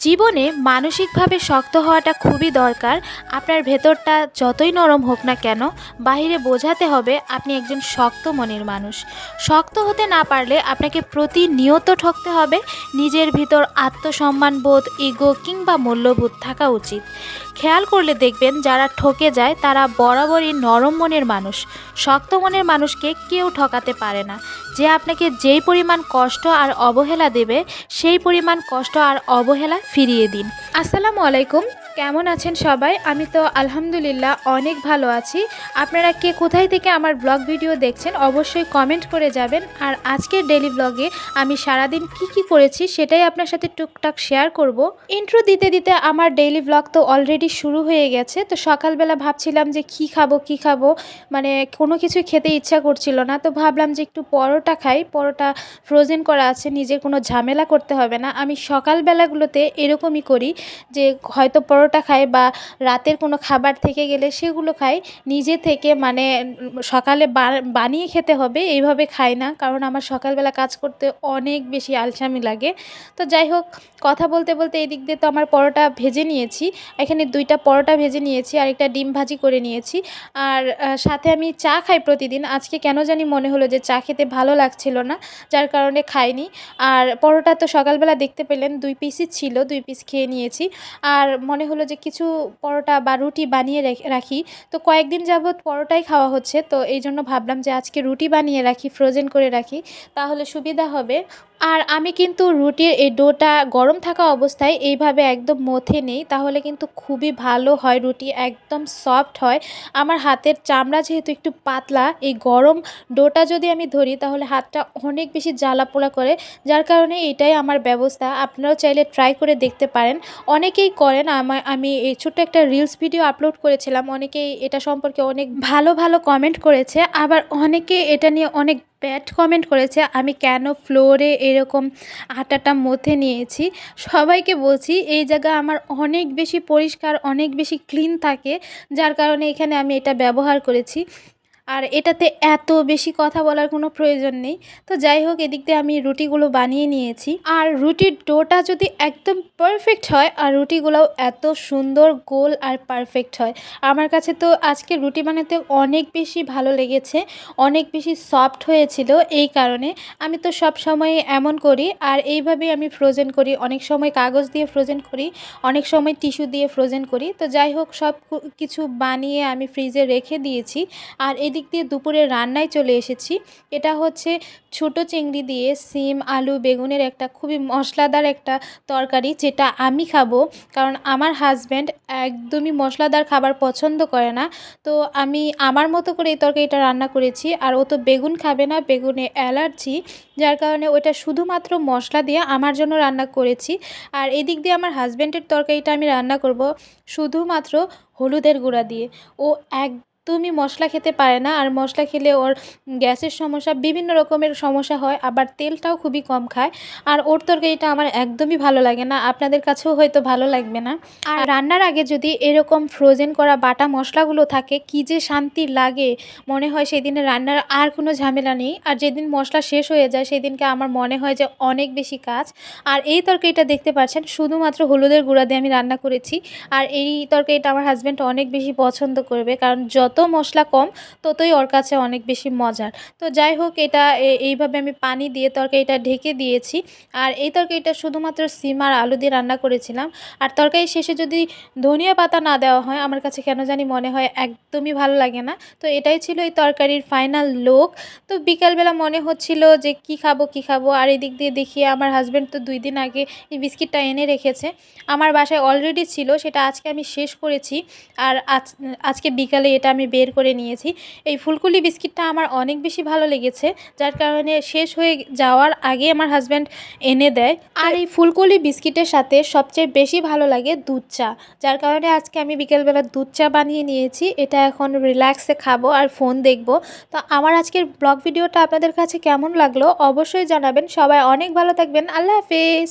জীবনে মানসিকভাবে শক্ত হওয়াটা খুবই দরকার। আপনার ভেতরটা যতই নরম হোক না কেন, বাহিরে বোঝাতে হবে আপনি একজন শক্ত মনের মানুষ। শক্ত হতে না পারলে আপনাকে প্রতিনিয়ত ঠকতে হবে। নিজের ভিতর আত্মসম্মানবোধ ইগো কিংবা মূল্যবোধ থাকা উচিত। খেয়াল করলে দেখবেন যারা ঠকে যায়, তারা বরাবরই নরম মনের মানুষ। শক্ত মনের মানুষকে কেউ ঠকাতে পারে না। যে আপনাকে যেই পরিমাণ কষ্ট আর অবহেলা দেবে, সেই পরিমাণ কষ্ট আর অবহেলা ফিরিয়ে দিন। আসসালামু আলাইকুম। কেমন আছেন সবাই? আমি তো আলহামদুলিল্লাহ অনেক ভালো আছি। আপনারা কে কোথায় থেকে আমার ব্লগ ভিডিও দেখছেন অবশ্যই কমেন্ট করে যাবেন। আর আজকের ডেলি ব্লগে আমি সারাদিন কি কি করেছি সেটাই আপনার সাথে টুকটাক শেয়ার করব। ইন্ট্রো দিতে দিতে আমার ডেইলি ব্লগ তো অলরেডি শুরু হয়ে গেছে। তো সকালবেলা ভাবছিলাম যে কি খাব কি খাব? মানে কোনো কিছু খেতে ইচ্ছা করছিল না। তো ভাবলাম যে একটু পরোটা খাই। পরোটা ফ্রোজেন করা আছে নিজের কোনো ঝামেলা করতে হবে না। আমি সকালবেলাগুলোতে এরকমই করি যে হয়তো পরোটা খাই বা রাতের কোনো খাবার থেকে গেলে সেগুলো খাই নিজে থেকে মানে সকালে বানিয়ে খেতে হবে, এইভাবে খাই না। কারণ আমার সকালবেলা কাজ করতে অনেক বেশি আলসামি লাগে। তো যাই হোক, কথা বলতে বলতে এদিক দিয়ে তো আমার পরোটা ভেজে নিয়েছি। এখানে দুইটা পরোটা ভেজে নিয়েছি, আর একটা ডিম ভাজি করে নিয়েছি। আর সাথে আমি চা খাই প্রতিদিন। আজকে কেন জানি মনে হলো যে চা খেতে ভালো লাগছিল না, যার কারণে খাইনি। আর পরোটা তো সকালবেলা দেখতে পেলেন, দুই পিসই ছিল, দুই পিস খেয়ে নিয়েছি। আর মনে হলো যে কিছু পরোটা বা রুটি বানিয়ে রেখে- রাখি। তো কয়েকদিন যাবৎ পরোটাই খাওয়া হচ্ছে। তো এই জন্য ভাবলাম যে আজকে রুটি বানিয়ে রাখি ফ্রোজেন করে রাখি, তাহলে সুবিধা হবে। আর আমি কিন্তু রুটির এই ডোটা গরম থাকা অবস্থায় এইভাবে একদম মথে নেই। তাহলে কিন্তু খুবই ভালো হয় রুটি, একদম সফট হয়। আমার হাতের চামড়া যেহেতু একটু পাতলা, এই গরম ডোটা যদি আমি ধরি, তাহলে হাতটা অনেক বেশি জ্বালা পোড়া করে। যার কারণে এটাই আমার ব্যবস্থা। আপনারাও চাইলে ট্রাই করে দেখতে পারেন। অনেকেই করেন, আমার আমি এই ছোট্ট একটা রিলস ভিডিও আপলোড করেছিলাম। অনেকেই এটা সম্পর্কে অনেক ভালো ভালো কমেন্ট করেছে। আবার অনেকে এটা নিয়ে অনেক ব্যাড কমেন্ট করেছে। আমি কেন ফ্লোরে এরকম আটাটা মধ্যে নিয়েছি? সবাইকে বলছি, এই জায়গা আমার অনেক বেশি পরিষ্কার, অনেক বেশি ক্লিন থাকে। যার কারণে এখানে আমি এটা ব্যবহার করেছি। আর এটাতে এত বেশি কথা বলার কোনো প্রয়োজন নেই। তো যাই হোক, এদিক দিয়ে আমি রুটিগুলো বানিয়ে নিয়েছি। আর রুটির ডোটা যদি একদম পারফেক্ট হয়, আর রুটিগুলোও এত সুন্দর, গোল আর পারফেক্ট হয়। আমার কাছে তো আজকে রুটি বানাতে অনেক বেশি ভালো লেগেছে, অনেক বেশি সফট হয়েছিল এই কারণে। আমি তো সব সময় এমন করি, আর এইভাবেই আমি ফ্রোজেন করি। অনেক সময় কাগজ দিয়ে ফ্রোজেন করি, অনেক সময় টিস্যু দিয়ে ফ্রোজেন করি। তো যাই হোক, সব কিছু বানিয়ে আমি ফ্রিজে রেখে দিয়েছি। আর এদিক দিয়ে দুপুরে রান্নায় চলে এসেছি। এটা হচ্ছে ছোট চিংড়ি দিয়ে সিম, আলু, বেগুনের একটা খুবই মশলাদার একটা তরকারি যেটা আমি খাব। কারণ আমার হাজব্যান্ড একদমই মশলাদার খাবার পছন্দ করে না। তো আমি আমার মতো করে এই তরকারিটা রান্না করেছি। আর ও তো বেগুন খাবে না, বেগুনে অ্যালার্জি। যার কারণে ওটা শুধুমাত্র মশলা দিয়ে আমার জন্য রান্না করেছি। আর এদিক দিয়ে আমার হাজব্যান্ডের তরকারিটা আমি রান্না করব শুধুমাত্র হলুদের গুঁড়া দিয়ে। ও একদমই মশলা খেতে পারে না, আর মশলা খেলে ওর গ্যাসের সমস্যা, বিভিন্ন রকমের সমস্যা হয়, আবার তেলটাও খুবই কম খায়। আর ওর তরকারিটা আমার একদমই ভালো লাগে না, আপনাদের কাছেও হয়তো ভালো লাগবে না। আর রান্নার আগে যদি এরকম ফ্রোজেন করা বাটা মশলাগুলো থাকে, কি যে শান্তি লাগে। মনে হয় সেদিনে রান্নার আর কোনো ঝামেলা নেই। আর যেদিন মশলা শেষ হয়ে যায়, সেদিনকে আমার মনে হয় যে অনেক বেশি কাজ। আর এই তরকারিটা দেখতে পাচ্ছেন, শুধুমাত্র হলুদের গুঁড়া দিয়ে আমি রান্না করেছি। আর এই তরকারিটা আমার হাজব্যান্ড অনেক বেশি পছন্দ করবে, কারণ যত মশলা কম, ততই ওর কাছে অনেক বেশি মজার। তো যাই হোক, এটা এইভাবে আমি পানি দিয়ে তরকারিটা ঢেকে দিয়েছি। আর এই তরকারিটা শুধুমাত্র সিম আর আলু দিয়ে রান্না করেছিলাম। আর তরকারি শেষে যদি ধনিয়া পাতা না দেওয়া হয়, আমার কাছে কেন জানি মনে হয় একদমই ভালো লাগে না। তো এটাই ছিল এই তরকারির ফাইনাল লোক তো বিকালবেলা মনে হচ্ছিল যে কি খাব কি খাব? আর এদিক দিয়ে দেখি আমার হাজব্যান্ড তো দুই দিন আগে এই বিস্কিটটা এনে রেখেছে। আমার বাসায় অলরেডি ছিল, সেটা আজকে আমি শেষ করেছি। আর আজ, আজকে বিকালে এটা আমি বের করে নিয়েছি। এই ফুলকুলি বিস্কিটটা আমার অনেক বেশি ভালো লেগেছে, যার কারণে শেষ হয়ে যাওয়ার আগে আমার হাজব্যান্ড এনে দেয়। আর এই ফুলকলি বিস্কিটের সাথে সবচেয়ে বেশি ভালো লাগে দুধ চা, যার কারণে আজকে আমি বিকেলবেলা দুধ চা বানিয়ে নিয়েছি। এটা এখন রিল্যাক্সে খাব আর ফোন দেখব। তো আমার আজকের ব্লগ ভিডিওটা আপনাদের কাছে কেমন লাগল অবশ্যই জানাবেন। সবাই অনেক ভালো থাকবেন। আল্লাহ হাফেজ।